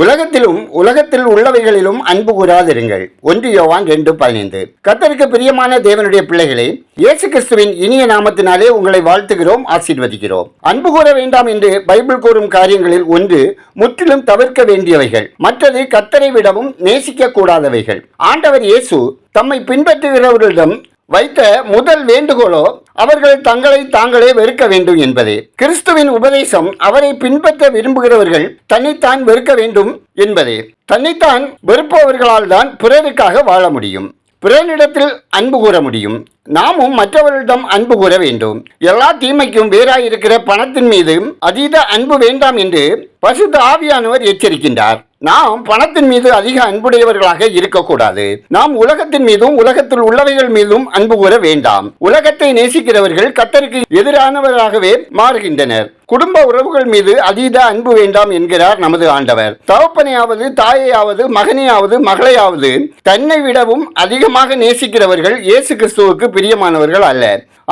உலகத்திலும் உலகத்தில் உள்ளவைகளிலும் அன்பு கூறாதிருங்கள். ஒன்று யோவான் ரெண்டு பதினைந்து. கத்தருக்கு பிரியமான தேவனுடைய பிள்ளைகளே இயேசு கிறிஸ்துவின் இனிய நாமத்தினாலே உங்களை வாழ்த்துகிறோம் ஆசீர்வதிக்கிறோம். அன்பு கூற வேண்டாம் என்று பைபிள் கூறும் காரியங்களில் ஒன்று முற்றிலும் தவிர்க்க வேண்டியவைகள். மற்றது கத்தரை விடவும் நேசிக்க கூடாதவைகள். ஆண்டவர் இயேசு தம்மை பின்பற்றுகிறவர்களிடம் வைத்த முதல் வேண்டுகோளோ அவர்கள் தங்களை தாங்களே வெறுக்க வேண்டும் என்பதே. கிறிஸ்துவின் உபதேசம் அவரை பின்பற்ற விரும்புகிறவர்கள் தன்னைத்தான் வெறுக்க வேண்டும் என்பதே. தன்னைத்தான் வெறுப்பவர்களால் தான் பிறருக்காக வாழ முடியும். பிறனிடத்தில் அன்பு கூற முடியும். நாமும் மற்றவர்களிடம் அன்பு கூற வேண்டும். எல்லா தீமைக்கும் வேறாயிருக்கிற பணத்தின் மீது அதீத அன்பு வேண்டாம் என்று பசுத்த ஆவியானவர் எச்சரிக்கின்றார். நாம் பணத்தின் மீது அதிக அன்புடையவர்களாக இருக்கக்கூடாது. நாம் உலகத்தின் மீதும் உலகத்தில் உள்ளவைகள் மீதும் அன்பு கூற வேண்டாம். உலகத்தை நேசிக்கிறவர்கள் கத்தருக்கு எதிரானவராகவே மாறுகின்றனர். குடும்ப உறவுகள் மீது அதீத அன்பு வேண்டாம் என்கிறார் நமது ஆண்டவர். தகப்பனையாவது தாயையாவது மகனையாவது மகளையாவது தன்னை விடவும் அதிகமாக நேசிக்கிறவர்கள் இயேசு கிறிஸ்துவுக்கு பிரியமானவர்கள் அல்ல.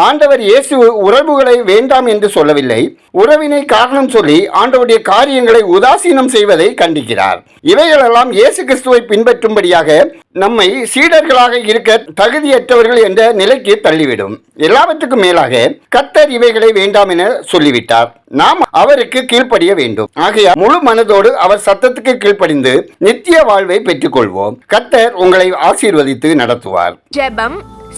ஆண்டவர் இயேசு உறவுகளை வேண்டாம் என்று சொல்லவில்லை. உறவினை காரணம் சொல்லி ஆண்டவருடைய காரியங்களை உதாசீனம் செய்வதை கண்டிக்கிறார். இவைகளெல்லாம் இயேசு கிறிஸ்துவை பின்பற்றும்படியாக நம்மை சீடர்களாக இருக்க தகுதியற்றவர்கள் என்ற நிலைக்கு தள்ளிவிடும். எல்லாவற்றுக்கும் மேலாக கத்தர் இவைகளை வேண்டாம் என சொல்லிவிட்டார். நாம் அவருக்கு கீழ்ப்படிய வேண்டும். ஆகையா முழு மனதோடு அவர் சத்தத்துக்கு கீழ்ப்படிந்து நித்திய வாழ்வை பெற்றுக்கொள்வோம். கத்தர் உங்களை ஆசீர்வதித்து நடத்துவார். ஜெபம்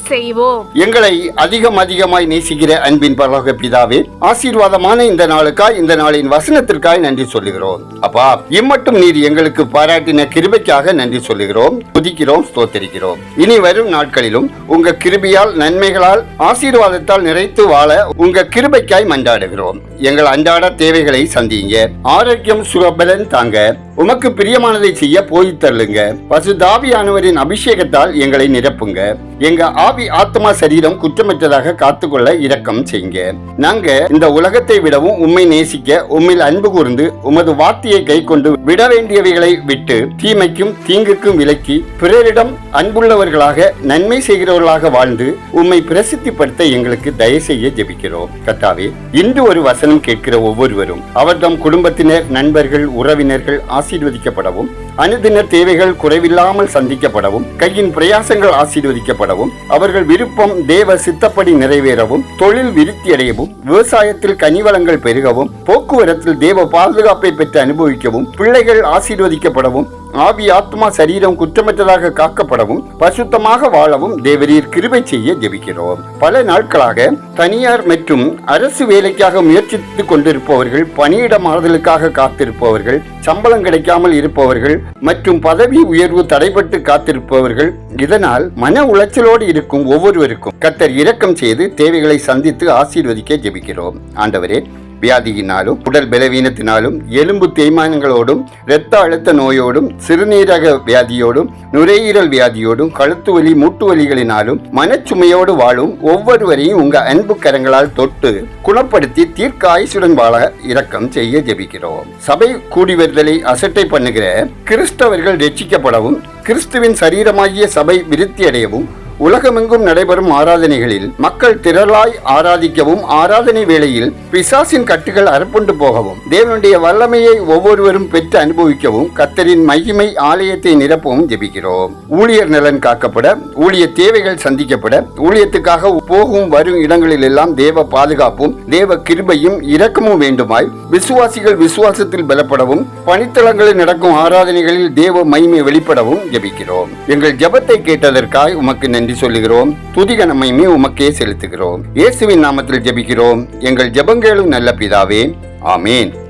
செய்வோம். எங்களை அதிகம் அதிகமாய் நேசிக்கிற அன்பின் பரலோக பிதாவே ஆசீர்வாதமான இந்த நாளுக்காய் இந்த நாளின் வசனத்திற்காய் நன்றி சொல்லுகிறோம். அப்பா இம்மட்டும் நீர் எங்களுக்கு பாராட்டின கிருபைக்காக நன்றி சொல்லுகிறோம். துதிக்கிறோம் ஸ்தோத்தரிக்கிறோம். இனி வரும் நாட்களிலும் உங்க கிருபியால் நன்மைகளால் ஆசீர்வாதத்தால் நிறைத்து வாழ உங்க கிருபைக்காய் மன்றாடுகிறோம். எங்கள் அன்றாட தேவைகளை சந்திங்க ஆரோக்கியம் சுகபலன் தாங்க. உமக்கு பிரியமானதை செய்ய போய் தள்ளுங்க. பசுதாவியானவரின் அபிஷேகத்தால் எங்களை நிரப்புங்க. எங்க ஆவி ஆத்மா சரீரம் குற்றமற்றதாக காத்துக்கொள்ள இரக்கம் செய்யுங்க. நாங்க இந்த உலகத்தை விடவும் உம்மை நேசிக்க உம்மில் அன்பு கூர்ந்து உமது வார்த்தையை கை கொண்டு விட வேண்டியவைகளை விட்டு தீமைக்கும் தீங்குக்கும் விலக்கி பிறரிடம் அன்புள்ளவர்களாக நன்மை செய்கிறவர்களாக வாழ்ந்து உம்மை பிரசித்திப்படுத்த எங்களுக்கு தயவு செய்ய ஜெபிக்கிறோம். கத்தாவே இன்று ஒரு வசனம் கேட்கிற ஒவ்வொருவரும் அவர்தம் குடும்பத்தினர் நண்பர்கள் உறவினர்கள் ஆசீர்வதிக்கப்படவும் அனுதின தேவைகள் குறைவில்லாமல் சந்திக்கப்படவும் கையின் பிரயாசங்கள் ஆசீர்வதிக்கப்படவும் அவர்கள் விருப்பம் தேவ சித்தப்படி நிறைவேறவும் தொழில் விருத்தியடையவும் விவசாயத்தில் கனிவளங்கள் பெருகவும் போக்குவரத்தில் தேவ பாதுகாப்பை பெற்று அனுபவிக்கவும் பிள்ளைகள் ஆசீர்வதிக்கப்படவும் ஆவி ஆத்மா சரீரம் குற்றமற்றதாக காக்கப்படவும் பசுத்தமாக வாழவும் தேவரீர் கிருபை செய்ய ஜெபிக்கிறோம். பல நாட்களாக தனியார் மற்றும் அரசு வேலைக்காக முயற்சித்துக் கொண்டிருப்பவர்கள் பணியிட மாறுதலுக்காக காத்திருப்பவர்கள் சம்பளம் கிடைக்காமல் இருப்பவர்கள் மற்றும் பதவி உயர்வு தடைபட்டு காத்திருப்பவர்கள் இதனால் மன உளைச்சலோடு இருக்கும் ஒவ்வொருவருக்கும் கத்தர் இரக்கம் செய்து தேவைகளை சந்தித்து ஆசீர்வதிக்க ஜெபிக்கிறோம். ஆண்டவரே வியாதியினாலும் உடல் பலவீனத்தினாலும் எலும்பு தேய்மானங்களோடும் இரத்த அழுத்த நோயோடும் சிறுநீரக வியாதியோடும் நுரையீரல் வியாதியோடும் கழுத்து வலி மூட்டு வலிகளினாலும் மனச்சுமையோடு வாழும் ஒவ்வொருவரையும் உங்க அன்பு கரங்களால் தொட்டு குணப்படுத்தி தீர்க்க ஆயுசுடன் வாழ இரக்கம் செய்ய ஜெபிக்கிறோம். சபை கூடி வருதலை அசட்டை பண்ணுகிற கிறிஸ்தவர்கள் ரட்சிக்கப்படவும் கிறிஸ்துவின் சரீரமாகிய சபை விருத்தியடையவும் உலகமெங்கும் நடைபெறும் ஆராதனைகளில் மக்கள் திரளாய் ஆராதிக்கவும் ஆராதனை வேளையில் பிசாசின் கட்டுகள் அறுப்புண்டு போகவும் தேவனுடைய வல்லமையை ஒவ்வொருவரும் பெற்று அனுபவிக்கவும் கத்தரின் மகிமை ஆலயத்தை நிரப்பவும் ஜெபிக்கிறோம். ஊழியர் நலன் காக்கப்பட ஊழிய தேவைகள் சந்திக்கப்பட ஊழியத்துக்காக போகும் வரும் இடங்களில் எல்லாம் தேவ பாதுகாப்பும் தேவ கிருபையும் இரக்கமும் வேண்டுமாய் விசுவாசிகள் விசுவாசத்தில் பலப்படவும் பணித்தளங்களில் நடக்கும் ஆராதனைகளில் தேவ மகிமை வெளிப்படவும் ஜெபிக்கிறோம். எங்கள் ஜெபத்தை கேட்டதற்காய் உமக்கு நன்றி சொல்லுகிறோம். துதிக நம்மையுமே உமக்கே செலுத்துகிறோம். இயேசுவின் நாமத்தில் ஜெபிக்கிறோம். எங்கள் ஜெபங்களும் நல்ல பிதாவே. ஆமேன்.